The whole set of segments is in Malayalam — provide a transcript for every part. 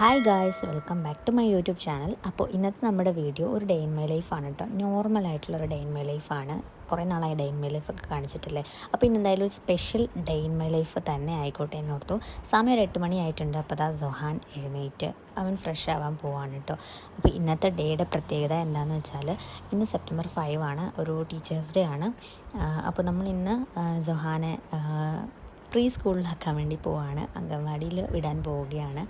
Hi guys welcome back to my YouTube channel അപ്പോൾ ഇന്നത്തെ നമ്മുടെ വീഡിയോ ഒരു ഡേ ഇൻ മൈ ലൈഫാണ് കേട്ടോ നോർമൽ ആയിട്ടുള്ള ഒരു ഡേ ഇൻ മൈ ലൈഫാണ് കുറേ നാളായി ഡേ ഇൻ മൈ ലൈഫൊക്കെ കാണിച്ചിട്ടില്ലേ? അപ്പോൾ ഇന്ന് എന്തായാലും ഒരു special day in my life തന്നെ ആയിക്കോട്ടെ എന്ന് ഓർത്തു. സമയം ഒരു എട്ട് മണി ആയിട്ടുണ്ട്. അപ്പോൾ അതാ ജൊഹാൻ എഴുന്നേറ്റ് അവൻ ഫ്രഷ് ആവാൻ പോവാണ് കേട്ടോ അപ്പോൾ ഇന്നത്തെ ഡേയുടെ പ്രത്യേകത എന്താണെന്ന് വെച്ചാൽ ഇന്ന് സെപ്റ്റംബർ ഫൈവ് ആണ്. ഒരു ടീച്ചേഴ്സ് ഡേ ആണ്. അപ്പോൾ നമ്മൾ ഇന്ന് ജൊഹാനെ പ്രീ സ്കൂളിലാക്കാൻ വേണ്ടി പോവാണ്. അംഗൻവാടിയിൽ വിടാൻ പോവുകയാണ്.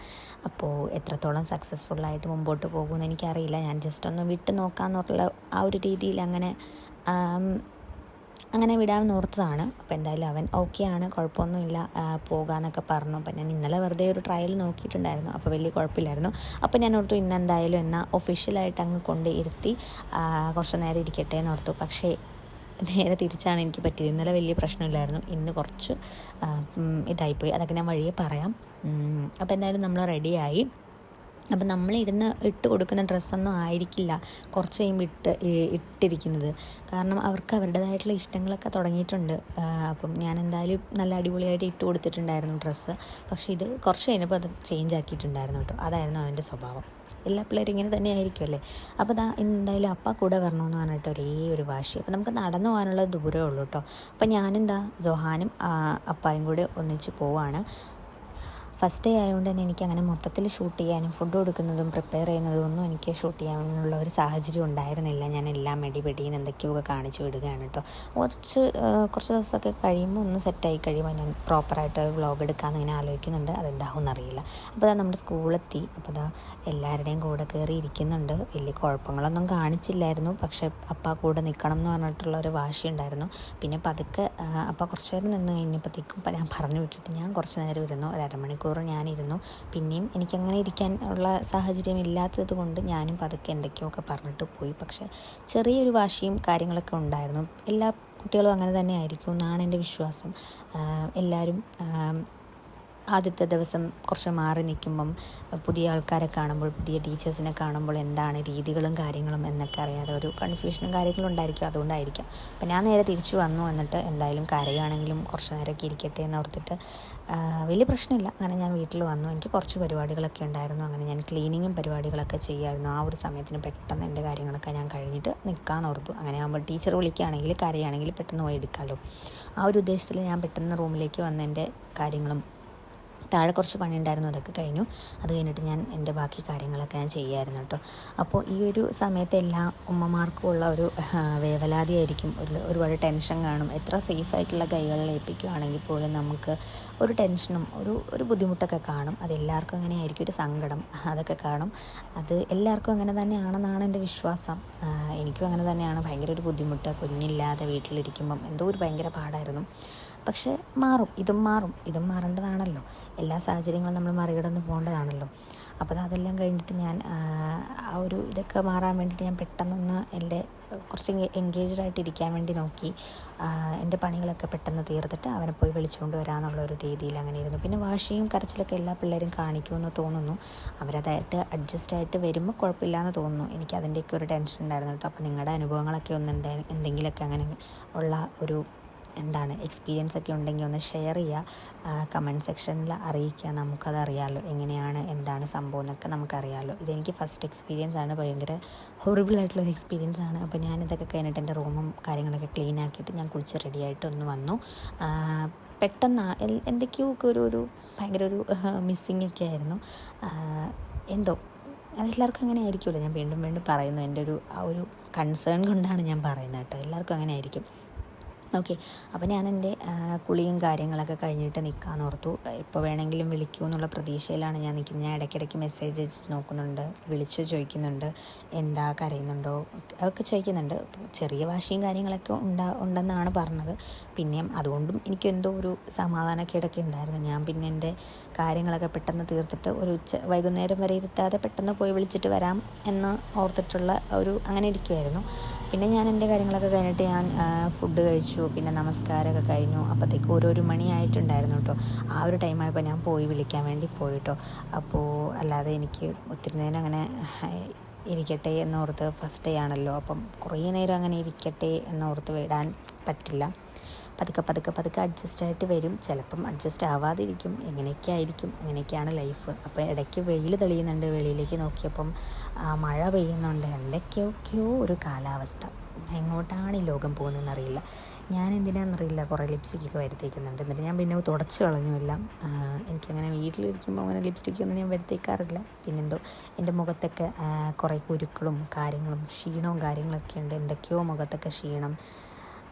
അപ്പോൾ എത്രത്തോളം സക്സസ്ഫുള്ളായിട്ട് മുമ്പോട്ട് പോകുമെന്ന് എനിക്കറിയില്ല. ഞാൻ ജസ്റ്റ് ഒന്ന് വിട്ട് നോക്കാമെന്നുള്ള ആ ഒരു രീതിയിൽ അങ്ങനെ അങ്ങനെ വിടാമെന്ന് ഓർത്തതാണ് അപ്പോൾ എന്തായാലും അവൻ ഓക്കെ ആണ് കുഴപ്പമൊന്നുമില്ല പോകാമെന്നൊക്കെ പറഞ്ഞു. അപ്പോൾ ഞാൻ ഇന്നലെ വെറുതെ ഒരു ട്രയൽ നോക്കിയിട്ടുണ്ടായിരുന്നു. അപ്പോൾ വലിയ കുഴപ്പമില്ലായിരുന്നു. അപ്പോൾ ഞാൻ ഓർത്തു ഇന്ന് എന്തായാലും എന്നാൽ ഒഫീഷ്യലായിട്ട് അങ്ങ് കൊണ്ട് ഇരുത്തി കുറച്ച് നേരം ഇരിക്കട്ടെ എന്ന് ഓർത്തു. പക്ഷേ നേരെ തിരിച്ചാണ് എനിക്ക് പറ്റിയത്. ഇന്നലെ വലിയ പ്രശ്നമില്ലായിരുന്നു. ഇന്ന് കുറച്ച് ഇതായിപ്പോയി. അതൊക്കെ ഞാൻ വഴിയെ പറയാം. അപ്പോൾ എന്തായാലും നമ്മൾ റെഡിയായി അപ്പം നമ്മളിരുന്ന് ഇട്ട് കൊടുക്കുന്ന ഡ്രസ്സൊന്നും ആയിരിക്കില്ല കുറച്ച് കഴിയുമ്പോൾ ഇട്ട് ഇട്ടിരിക്കുന്നത്. കാരണം അവർക്ക് അവരുടേതായിട്ടുള്ള ഇഷ്ടങ്ങളൊക്കെ തുടങ്ങിയിട്ടുണ്ട്. അപ്പം ഞാൻ എന്തായാലും നല്ല അടിപൊളിയായിട്ട് ഇട്ട് കൊടുത്തിട്ടുണ്ടായിരുന്നു ഡ്രസ്സ്. പക്ഷേ ഇത് കുറച്ച് കഴിഞ്ഞപ്പോൾ അത് ചേഞ്ച് ആക്കിയിട്ടുണ്ടായിരുന്നു കേട്ടോ. അതായിരുന്നു അവന്റെ സ്വഭാവം. എല്ലാ പിള്ളേരും ഇങ്ങനെ തന്നെ ആയിരിക്കുമല്ലേ അപ്പോൾ ദാ എന്തായാലും അപ്പ കൂടെ വരണമെന്ന് പറഞ്ഞിട്ട് ഒരേ ഒരു വാശി. അപ്പോൾ നമുക്ക് നടന്നു പോകാനുള്ള ദൂരമേ ഉള്ളൂ കേട്ടോ. അപ്പോൾ ഞാനെന്താ ജൊഹാനും അപ്പായും കൂടെ ഒന്നിച്ച് പോവാണ്. ഫസ്റ്റ് ഡേ ആയതുകൊണ്ട് തന്നെ എനിക്ക് അങ്ങനെ മൊത്തത്തിൽ ഷൂട്ട് ചെയ്യാനും ഫുഡ് കൊടുക്കുന്നതും പ്രിപ്പയർ ചെയ്യുന്നതും ഒന്നും എനിക്ക് ഷൂട്ട് ചെയ്യാനുള്ള ഒരു സാഹചര്യം ഉണ്ടായിരുന്നില്ല. ഞാൻ എല്ലാം മെടി പെടിയിൽ എന്തൊക്കെയൊക്കെ കാണിച്ചു വിടുകയാണ് കേട്ടോ കുറച്ച് കുറച്ച് ദിവസമൊക്കെ കഴിയുമ്പോൾ ഒന്ന് സെറ്റായി കഴിയുമ്പോൾ ഞാൻ പ്രോപ്പറായിട്ട് വ്ളോഗ് എടുക്കാമെന്ന് ഇങ്ങനെ ആലോചിക്കുന്നുണ്ട്. അതെന്താവും എന്നറിയില്ല അപ്പോൾ അതാ നമ്മുടെ സ്കൂളെത്തി അപ്പോൾ അതാ എല്ലാവരുടെയും കൂടെ കയറി ഇരിക്കുന്നുണ്ട്. വലിയ കുഴപ്പങ്ങളൊന്നും കാണിച്ചില്ലായിരുന്നു. പക്ഷേ അപ്പ കൂടെ നിൽക്കണം എന്ന് പറഞ്ഞിട്ടുള്ള ഒരു വാശി ഉണ്ടായിരുന്നു. പിന്നെ പതുക്കെ അപ്പോൾ അപ്പ കുറച്ച് നേരം നിന്ന് കഴിഞ്ഞപ്പോഴത്തേക്കും ഞാൻ പറഞ്ഞു വിട്ടിട്ട് ഞാൻ കുറച്ച് നേരം ഇരുന്നു. ഒരു അരമണിക്കൂർ ഞാനിരുന്നു. പിന്നെയും എനിക്കങ്ങനെ ഇരിക്കാൻ ഉള്ള സാഹചര്യം ഇല്ലാത്തത് കൊണ്ട് ഞാനും പതുക്കെ എന്തൊക്കെയൊക്കെ പറഞ്ഞിട്ട് പോയി. പക്ഷേ ചെറിയൊരു വാശിയും കാര്യങ്ങളൊക്കെ ഉണ്ടായിരുന്നു. എല്ലാ കുട്ടികളും അങ്ങനെ തന്നെ ആയിരിക്കും എന്നാണ് എന്റെ വിശ്വാസം. എല്ലാവരും ആദ്യത്തെ ദിവസം കുറച്ച് മാറി നിൽക്കുമ്പം പുതിയ ആൾക്കാരെ കാണുമ്പോൾ പുതിയ ടീച്ചേഴ്സിനെ കാണുമ്പോൾ എന്താണ് രീതികളും കാര്യങ്ങളും എന്നൊക്കെ അറിയാതെ ഒരു കൺഫ്യൂഷനും കാര്യങ്ങളും ഉണ്ടായിരിക്കും. അതുകൊണ്ടായിരിക്കാം. അപ്പം ഞാൻ നേരെ തിരിച്ചു വന്നു എന്നിട്ട് എന്തായാലും കരയുകയാണെങ്കിലും കുറച്ച് നേരമൊക്കെ ഇരിക്കട്ടെ എന്ന് ഓർത്തിട്ട് വലിയ പ്രശ്നമില്ല. അങ്ങനെ ഞാൻ വീട്ടിൽ വന്നു. എനിക്ക് കുറച്ച് പരിപാടികളൊക്കെ ഉണ്ടായിരുന്നു. അങ്ങനെ ഞാൻ ക്ലീനിങ്ങും പരിപാടികളൊക്കെ ചെയ്യായിരുന്നു. ആ ഒരു സമയത്തിന് പെട്ടെന്ന് എന്റെ കാര്യങ്ങളൊക്കെ ഞാൻ കഴിഞ്ഞിട്ട് നിൽക്കാൻ ഓർത്തു. അങ്ങനെ ആകുമ്പോൾ ടീച്ചർ വിളിക്കുകയാണെങ്കിൽ കരയാണെങ്കിൽ പെട്ടെന്ന് പോയി എടുക്കാമല്ലോ. ആ ഒരു ഉദ്ദേശത്തിൽ ഞാൻ പെട്ടെന്ന് റൂമിലേക്ക് വന്ന് എന്റെ കാര്യങ്ങളും താഴെ കുറച്ച് പണി ഉണ്ടായിരുന്നു അതൊക്കെ കഴിഞ്ഞു. അത് കഴിഞ്ഞിട്ട് ഞാൻ എന്റെ ബാക്കി കാര്യങ്ങളൊക്കെ ഞാൻ ചെയ്യായിരുന്നു കേട്ടോ. അപ്പോൾ ഈ ഒരു സമയത്ത് എല്ലാ ഉമ്മമാർക്കും ഉള്ള ഒരു വേവലാതിയായിരിക്കും. ഒരു ഒരുപാട് ടെൻഷൻ കാണും. എത്ര സേഫായിട്ടുള്ള കൈകളിൽ ഏൽപ്പിക്കുകയാണെങ്കിൽ പോലും നമുക്ക് ഒരു ടെൻഷനും ഒരു ഒരു ബുദ്ധിമുട്ടൊക്കെ കാണും. അതെല്ലാവർക്കും അങ്ങനെ ആയിരിക്കും. ഒരു സങ്കടം അതൊക്കെ കാണും. അത് എല്ലാവർക്കും അങ്ങനെ തന്നെയാണെന്നാണ് എന്റെ വിശ്വാസം. എനിക്കും അങ്ങനെ തന്നെയാണ്. ഭയങ്കര ഒരു ബുദ്ധിമുട്ട്. കുഞ്ഞില്ലാതെ വീട്ടിലിരിക്കുമ്പം എന്തോ ഒരു ഭയങ്കര പാടായിരുന്നു. പക്ഷേ മാറും. ഇതും മാറും. ഇതും മാറേണ്ടതാണല്ലോ. എല്ലാ സാഹചര്യങ്ങളും നമ്മൾ മറികടന്ന് പോകേണ്ടതാണല്ലോ. അപ്പോൾ അത് അതെല്ലാം കഴിഞ്ഞിട്ട് ഞാൻ ആ, ഒരു ഇതൊക്കെ മാറാൻ വേണ്ടിയിട്ട് ഞാൻ പെട്ടെന്നൊന്ന് എന്റെ കുറച്ച് എൻഗേജ്ഡ് ആയിട്ട് ഇരിക്കാൻ വേണ്ടി നോക്കി. എന്റെ പണികളൊക്കെ പെട്ടെന്ന് തീർത്തിട്ട് അവനെ പോയി വിളിച്ചുകൊണ്ട് വരാമെന്നുള്ള ഒരു രീതിയിൽ അങ്ങനെ ഇരുന്നു. പിന്നെ വാശിയും കരച്ചിലൊക്കെ എല്ലാ പിള്ളേരും കാണിക്കുമെന്ന് തോന്നുന്നു. അവരതായിട്ട് അഡ്ജസ്റ്റ് ആയിട്ട് വരുമ്പോൾ കുഴപ്പമില്ലാന്ന് തോന്നുന്നു. എനിക്ക് അതിന്റെയൊക്കെ ഒരു ടെൻഷൻ ഉണ്ടായിരുന്നു കേട്ടോ. അപ്പോൾ നിങ്ങളുടെ അനുഭവങ്ങളൊക്കെ ഒന്ന് എന്താ എന്തെങ്കിലുമൊക്കെ അങ്ങനെ ഉള്ള ഒരു എന്താണ് എക്സ്പീരിയൻസ് ഒക്കെ ഉണ്ടെങ്കിൽ ഒന്ന് ഷെയർ ചെയ്യുക. കമന്റ് സെക്ഷനിൽ അറിയിക്കുക. നമുക്കത് അറിയാമല്ലോ എങ്ങനെയാണ് എന്താണ് സംഭവം എന്നൊക്കെ നമുക്കറിയാമല്ലോ ഇതെനിക്ക് ഫസ്റ്റ് എക്സ്പീരിയൻസ് ആണ്. ഭയങ്കര ഹൊറിബിൾ ആയിട്ടുള്ള ഒരു എക്സ്പീരിയൻസ് ആണ്. അപ്പോൾ ഞാൻ ഇതൊക്കെ കഴിഞ്ഞിട്ട് എന്റെ റൂമും കാര്യങ്ങളൊക്കെ ക്ലീൻ ആക്കിയിട്ട് ഞാൻ കുളിച്ച് റെഡിയായിട്ട് ഒന്ന് വന്നു. പെട്ടെന്ന് എന്തൊക്കെയോ ഒക്കെ ഒരു ഒരു ഭയങ്കര ഒരു മിസ്സിങ് ഒക്കെ ആയിരുന്നു. എന്തോ എല്ലാവർക്കും അങ്ങനെ ആയിരിക്കുമല്ലോ. ഞാൻ വീണ്ടും വീണ്ടും പറയുന്നു. എന്റെ ഒരു ആ ഒരു കൺസേൺ കൊണ്ടാണ് ഞാൻ പറയുന്നത് കേട്ടോ. എല്ലാവർക്കും അങ്ങനെ ആയിരിക്കും. ഓക്കെ അപ്പോൾ ഞാൻ എന്റെ കുളിയും കാര്യങ്ങളൊക്കെ കഴിഞ്ഞിട്ട് നിൽക്കാമെന്ന് ഓർത്തു. ഇപ്പോൾ വേണമെങ്കിലും വിളിക്കൂ എന്നുള്ള പ്രതീക്ഷയിലാണ് ഞാൻ നിൽക്കുന്നത് ഞാൻ ഇടയ്ക്കിടയ്ക്ക് മെസ്സേജ് അയച്ച് നോക്കുന്നുണ്ട് വിളിച്ച് ചോദിക്കുന്നുണ്ട് എന്താ കരയുന്നുണ്ടോ? അതൊക്കെ ചോദിക്കുന്നുണ്ട്. ചെറിയ വാശിയും കാര്യങ്ങളൊക്കെ ഉണ്ടാ ഉണ്ടെന്നാണ് പറഞ്ഞത്. പിന്നെയും അതുകൊണ്ടും എനിക്ക് എന്തോ ഒരു സമാധാനക്കേടൊക്കെ ഉണ്ടായിരുന്നു. ഞാൻ പിന്നെ എന്റെ കാര്യങ്ങളൊക്കെ പെട്ടെന്ന് തീർത്തിട്ട് ഒരു ഉച്ച വൈകുന്നേരം വരെ ഇരുത്താതെ പെട്ടെന്ന് പോയി വിളിച്ചിട്ട് വരാം എന്ന് ഓർത്തിട്ടുള്ള ഒരു അങ്ങനെ ഇരിക്കുമായിരുന്നു പിന്നെ ഞാൻ എന്റെ കാര്യങ്ങളൊക്കെ കഴിഞ്ഞിട്ട് ഞാൻ ഫുഡ് കഴിച്ചു പിന്നെ നമസ്കാരമൊക്കെ കഴിഞ്ഞു. അപ്പോഴത്തേക്ക് ഓരോരു മണിയായിട്ടുണ്ടായിരുന്നു കേട്ടോ. ആ ഒരു ടൈമായപ്പോൾ ഞാൻ പോയി വിളിക്കാൻ വേണ്ടി പോയി കേട്ടോ. അപ്പോൾ അല്ലാതെ എനിക്ക് ഒത്തിരി നേരം അങ്ങനെ ഇരിക്കട്ടെ എന്നോർത്ത് ഫസ്റ്റ് ഡേ ആണല്ലോ. അപ്പം കുറേ നേരം അങ്ങനെ ഇരിക്കട്ടെ എന്നോർത്ത് വിടാൻ പറ്റില്ല. പതുക്കെ പതുക്കെ പതുക്കെ അഡ്ജസ്റ്റ് ആയിട്ട് വരും. ചിലപ്പം അഡ്ജസ്റ്റ് ആവാതിരിക്കും. എങ്ങനെയൊക്കെ ആയിരിക്കും അങ്ങനെയൊക്കെയാണ് ലൈഫ് അപ്പോൾ ഇടയ്ക്ക് വെയിൽ തെളിയുന്നുണ്ട്. വെളിയിലേക്ക് നോക്കിയപ്പം മഴ പെയ്യുന്നുണ്ട്. എന്തൊക്കെയൊക്കെയോ ഒരു കാലാവസ്ഥ. എങ്ങോട്ടാണ് ഈ ലോകം പോകുന്നതെന്നറിയില്ല ഞാൻ എന്തിനാണെന്നറിയില്ല കുറേ ലിപ്സ്റ്റിക്കൊക്കെ വരുത്തേക്കുന്നുണ്ട് എന്നിട്ട് ഞാൻ പിന്നെ തുടച്ച് കളഞ്ഞുമില്ല എനിക്കങ്ങനെ വീട്ടിലിരിക്കുമ്പോൾ അങ്ങനെ ലിപ്സ്റ്റിക്കൊന്നും ഞാൻ വരുത്തേക്കാറില്ല പിന്നെന്തോ എന്റെ മുഖത്തൊക്കെ കുറേ കുരുക്കളും കാര്യങ്ങളും ക്ഷീണവും കാര്യങ്ങളൊക്കെ ഉണ്ട്. എന്തൊക്കെയോ മുഖത്തൊക്കെ ക്ഷീണം.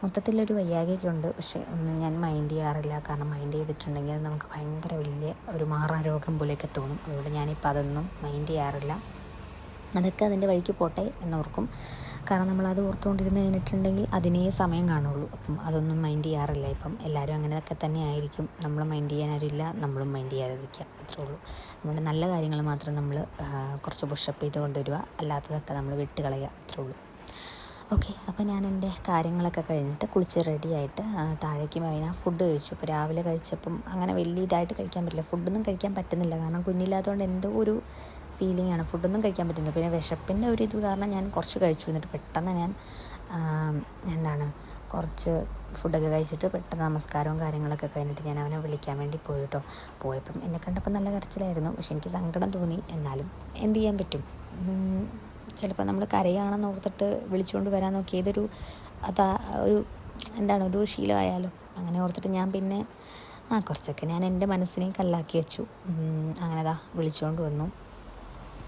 മൊത്തത്തിലൊരു വയ്യാകയൊക്കെ ഉണ്ട് പക്ഷേ ഒന്നും ഞാൻ മൈൻഡ് ചെയ്യാറില്ല. കാരണം മൈൻഡ് ചെയ്തിട്ടുണ്ടെങ്കിൽ അത് നമുക്ക് ഭയങ്കര വലിയ ഒരു മാറാ രോഗം പോലെയൊക്കെ തോന്നും. അതുകൊണ്ട് ഞാനിപ്പോൾ അതൊന്നും മൈൻഡ് ചെയ്യാറില്ല. അതൊക്കെ അതിന്റെ വഴിക്ക് പോട്ടെ എന്നോർക്കും. കാരണം നമ്മളത് ഓർത്തുകൊണ്ടിരുന്ന് കഴിഞ്ഞിട്ടുണ്ടെങ്കിൽ അതിനേ സമയം കാണുള്ളൂ. അപ്പം അതൊന്നും മൈൻഡ് ചെയ്യാറില്ല. ഇപ്പം എല്ലാവരും അങ്ങനെയൊക്കെ തന്നെ ആയിരിക്കും. നമ്മൾ മൈൻഡ് ചെയ്യാനാരില്ല നമ്മളും മൈൻഡ് ചെയ്യാതിരിക്കുക. അത്രേ ഉള്ളൂ. നമ്മുടെ നല്ല കാര്യങ്ങൾ മാത്രം നമ്മൾ കുറച്ച് പുഷപ്പ് ചെയ്ത് കൊണ്ടുവരിക അല്ലാത്തതൊക്കെ നമ്മൾ വിട്ട് കളയുക അത്രേ ഉള്ളൂ. ഓക്കെ അപ്പോൾ ഞാൻ എന്റെ കാര്യങ്ങളൊക്കെ കഴിഞ്ഞിട്ട് കുളിച്ച് റെഡിയായിട്ട് താഴേക്ക് പോയി ഞാൻ ഫുഡ് കഴിച്ചു. അപ്പോൾ രാവിലെ കഴിച്ചപ്പം അങ്ങനെ വലിയ ഇതായിട്ട് കഴിക്കാൻ പറ്റില്ല. ഫുഡൊന്നും കഴിക്കാൻ പറ്റുന്നില്ല. കാരണം കുഞ്ഞില്ലാത്തതുകൊണ്ട് എന്തോ ഒരു ഫീലിംഗ് ആണ്. ഫുഡൊന്നും കഴിക്കാൻ പറ്റുന്നില്ല. പിന്നെ വിശപ്പിന്റെ ഒരു ഇത് കാരണം ഞാൻ കുറച്ച് കഴിച്ചു. എന്നിട്ട് പെട്ടെന്ന് ഞാൻ എന്താണ് കുറച്ച് ഫുഡൊക്കെ കഴിച്ചിട്ട് പെട്ടെന്ന് നമസ്കാരവും കാര്യങ്ങളൊക്കെ കഴിഞ്ഞിട്ട് ഞാൻ അവനെ വിളിക്കാൻ വേണ്ടി പോയി കേട്ടോ പോയപ്പം എന്നെ കണ്ടപ്പോൾ നല്ല കരച്ചിലായിരുന്നു. പക്ഷെ എനിക്ക് സങ്കടം തോന്നി. എന്നാലും എന്ത് ചെയ്യാൻ പറ്റും? ചിലപ്പോൾ നമ്മൾ കരയാണെന്ന് ഓർത്തിട്ട് വിളിച്ചുകൊണ്ട് വരാൻ നോക്കി. ഏതൊരു അതാ ഒരു എന്താണ് ഒരു ശീലമായാലോ അങ്ങനെ ഓർത്തിട്ട് ഞാൻ പിന്നെ ആ കുറച്ചൊക്കെ ഞാൻ എന്റെ മനസ്സിനെയും കല്ലാക്കി വെച്ചു. അങ്ങനെ അതാ വിളിച്ചുകൊണ്ട് വന്നു.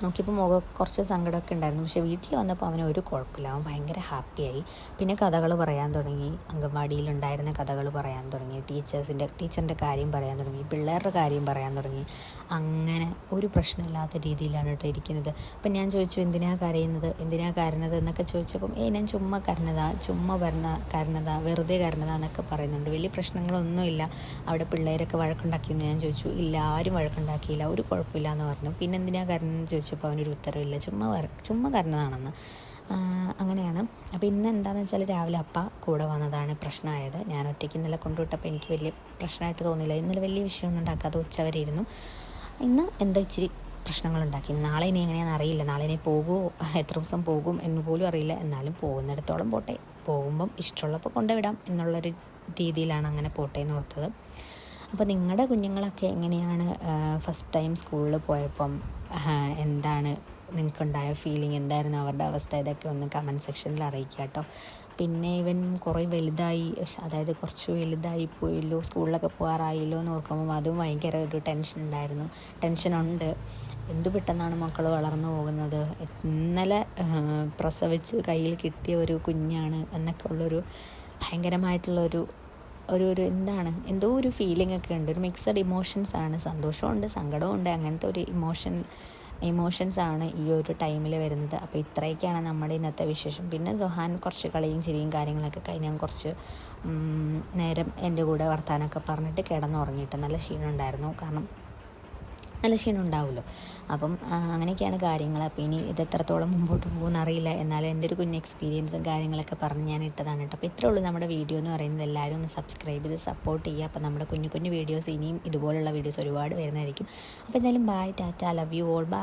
നോക്കിയപ്പോൾ മുഖം കുറച്ച് സങ്കടമൊക്കെ ഉണ്ടായിരുന്നു. പക്ഷേ വീട്ടിൽ വന്നപ്പോൾ അവന് ഒരു കുഴപ്പമില്ല. അവൻ ഭയങ്കര ഹാപ്പിയായി പിന്നെ കഥകൾ പറയാൻ തുടങ്ങി. അംഗൻവാടിയിലുണ്ടായിരുന്ന കഥകൾ പറയാൻ തുടങ്ങി. ടീച്ചേഴ്സിന്റെ ടീച്ചറിന്റെ കാര്യം പറയാൻ തുടങ്ങി. പിള്ളേരുടെ കാര്യം പറയാൻ തുടങ്ങി. അങ്ങനെ ഒരു പ്രശ്നമില്ലാത്ത രീതിയിലാണ് കേട്ടോ ഇരിക്കുന്നത്. അപ്പം ഞാൻ ചോദിച്ചു എന്തിനാ കരയുന്നത്? എന്തിനാ കരഞ്ഞത് എന്നൊക്കെ ചോദിച്ചപ്പം ഏ ഞാൻ ചുമ്മാ കരഞ്ഞതാ. ചുമ്മാ വരുന്ന കരഞ്ഞതാ. വെറുതെ കരഞ്ഞതാ എന്നൊക്കെ പറയുന്നുണ്ട്. വലിയ പ്രശ്നങ്ങളൊന്നുമില്ല. അവിടെ പിള്ളേരൊക്കെ വഴക്കുണ്ടാക്കിയെന്ന് ഞാൻ ചോദിച്ചു. ഇല്ല ആരും വഴക്കുണ്ടാക്കിയില്ല. ഒരു കുഴപ്പമില്ല എന്ന് പറഞ്ഞു. പിന്നെ എന്തിനാ കരഞ്ഞെന്ന് ചോദിച്ചപ്പോൾ അവനൊരു ഉത്തരവില്ല. ചുമ്മാ ചുമ്മാ കരഞ്ഞതാണെന്ന്. അങ്ങനെയാണ്. അപ്പോൾ ഇന്ന് എന്താണെന്ന് വെച്ചാൽ രാവിലെ അപ്പ കൂടെ വന്നതാണ് പ്രശ്നമായത്. ഞാൻ ഒറ്റയ്ക്ക് ഇന്നലെ കൊണ്ടുവിട്ടപ്പോൾ എനിക്ക് വലിയ പ്രശ്നമായിട്ട് തോന്നിയില്ല. ഇന്നലെ വലിയ വിഷയമൊന്നും ഉണ്ടാക്കാതെ ഉച്ചവരെ ഇരുന്നു ഇന്ന് എന്തോ ഇച്ചിരി പ്രശ്നങ്ങളുണ്ടാക്കി. നാളെ ഇനി എങ്ങനെയാണെന്ന് അറിയില്ല. നാളെ ഇനി പോകുമോ എത്ര ദിവസം പോകും എന്ന് പോലും അറിയില്ല. എന്നാലും പോകുന്നിടത്തോളം പോട്ടെ. പോകുമ്പം ഇഷ്ടമുള്ളപ്പോൾ കൊണ്ടുവിടാം എന്നുള്ളൊരു രീതിയിലാണ് അങ്ങനെ പോട്ടെ എന്ന് ഓർത്തത്. അപ്പോൾ നിങ്ങളുടെ കുഞ്ഞുങ്ങളൊക്കെ എങ്ങനെയാണ് ഫസ്റ്റ് ടൈം സ്കൂളിൽ പോയപ്പം എന്താണ് നിങ്ങൾക്കുണ്ടായ ഫീലിംഗ് എന്തായിരുന്നു അവരുടെ അവസ്ഥ? ഇതൊക്കെ ഒന്ന് കമന്റ് സെക്ഷനിൽ അറിയിക്കുക കേട്ടോ. പിന്നെ ഇവൻ കുറേ വലുതായി. അതായത് കുറച്ച് വലുതായി പോയല്ലോ. സ്കൂളിലൊക്കെ പോകാറായില്ലോ എന്ന് ഓർക്കുമ്പോൾ അതും ഭയങ്കര ഒരു ടെൻഷൻ ഉണ്ടായിരുന്നു. ടെൻഷനുണ്ട് എന്തു പെട്ടെന്നാണ് മക്കൾ വളർന്നു പോകുന്നത്? ഇന്നലെ പ്രസവിച്ച് കയ്യിൽ കിട്ടിയ ഒരു കുഞ്ഞാണ് എന്നൊക്കെ ഉള്ളൊരു ഭയങ്കരമായിട്ടുള്ളൊരു ഒരു ഒരു എന്താണ് എന്തോ ഒരു ഫീലിംഗ് ഒക്കെ ഉണ്ട്. ഒരു മിക്സഡ് ഇമോഷൻസ് ആണ്. സന്തോഷമുണ്ട് സങ്കടമുണ്ട് അങ്ങനത്തെ ഒരു ഇമോഷൻ ഇമോഷൻസ് ആണ് ഈ ഒരു ടൈമിൽ വരുന്നത്. അപ്പോൾ ഇത്രയൊക്കെയാണ് നമ്മുടെ ഇന്നത്തെ വിശേഷം. പിന്നെ സുഹാൻ കുറച്ച് കളിയും ചിരിയും കാര്യങ്ങളൊക്കെ കഴിഞ്ഞ് ഞാൻ കുറച്ച് നേരം എന്റെ കൂടെ വർത്താനമൊക്കെ പറഞ്ഞിട്ട് കിടന്നുറങ്ങിയിട്ട് നല്ല ക്ഷീണം ഉണ്ടായിരുന്നു കാരണം നല്ല ക്ഷീണം ഉണ്ടാവുമല്ലോ. അപ്പം അങ്ങനെയൊക്കെയാണ് കാര്യങ്ങൾ. അപ്പോൾ ഇനി ഇത് എത്രത്തോളം മുമ്പോട്ട് പോകുമെന്ന് അറിയില്ല. എന്നാലും എന്റെ ഒരു കുഞ്ഞ് എക്സ്പീരിയൻസും കാര്യങ്ങളൊക്കെ പറഞ്ഞ് ഞാൻ ഇട്ടതാണ് കേട്ടോ. അപ്പോൾ ഇത്രേ ഉള്ളൂ നമ്മുടെ വീഡിയോ എന്ന് പറയുന്നത്. എല്ലാവരും ഒന്ന് സബ്സ്ക്രൈബ് ചെയ്ത് സപ്പോർട്ട് ചെയ്യുക. അപ്പോൾ നമ്മുടെ കുഞ്ഞു കുഞ്ഞു വീഡിയോസ് ഇനിയും ഇതുപോലുള്ള വീഡിയോസ് ഒരുപാട് വരുന്നതായിരിക്കും. അപ്പോൾ എന്തായാലും bye tata love you all bye